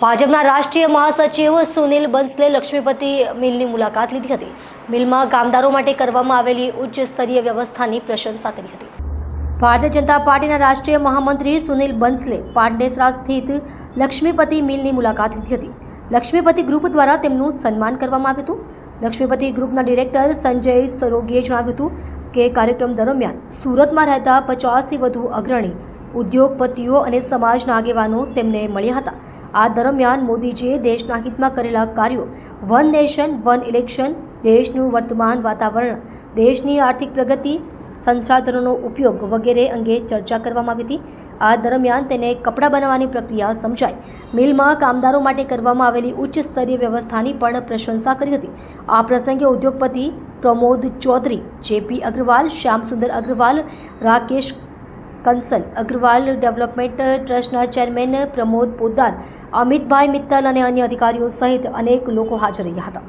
ભાજપના રાષ્ટ્રીય મહાસચિવ સુનિલ બંસલે લક્ષ્મીપતિ મિલની મુલાકાત લીધી હતી. મિલમાં કામદારો માટે કરવામાં આવેલી ઉચ્ચ સ્તરીય વ્યવસ્થાની પ્રશંસા કરી હતી. ભારતીય જનતા પાર્ટીના રાષ્ટ્રીય મહામંત્રી સુનિલ બંસલે પાંડેસરા સ્થિત લક્ષ્મીપતિ મિલની મુલાકાત લીધી હતી. લક્ષ્મીપતિ ગ્રુપ દ્વારા તેમનું સન્માન કરવામાં આવ્યું હતું. લક્ષ્મીપતિ ગ્રુપના ડિરેક્ટર સંજય સરોગીએ જણાવ્યું હતું કે કાર્યક્રમ દરમિયાન સુરતમાં રહેતા પચાસથી વધુ અગ્રણી ઉદ્યોગપતિઓ અને સમાજના આગેવાનો તેમને મળ્યા હતા. આ દરમિયાન મોદીજીએ દેશના હિતમાં કરેલા કાર્યો, વન નેશન, વન ઇલેક્શન, દેશનું વર્તમાન વાતાવરણ, દેશની આર્થિક પ્રગતિ, સંસાધનોનો ઉપયોગ વગેરે અંગે ચર્ચા કરવામાં આવી હતી. આ દરમિયાન તેને કપડાં બનાવવાની પ્રક્રિયા સમજાઈ. મિલમાં કામદારો માટે કરવામાં આવેલી ઉચ્ચ સ્તરીય વ્યવસ્થાની પણ પ્રશંસા કરી હતી. આ પ્રસંગે ઉદ્યોગપતિ પ્રમોદ ચૌધરી, જેપી અગ્રવાલ શ્યામસુંદર અગ્રવાલ, રાકેશ કંસલ અગ્રવાલ ડેવલપમેન્ટ ટ્રસ્ટના ચેરમેન પ્રમોદ પોદાર અમિતભાઈ મિત્તલ અને અન્ય અધિકારીઓ સહિત અનેક લોકો હાજર રહ્યા હતા.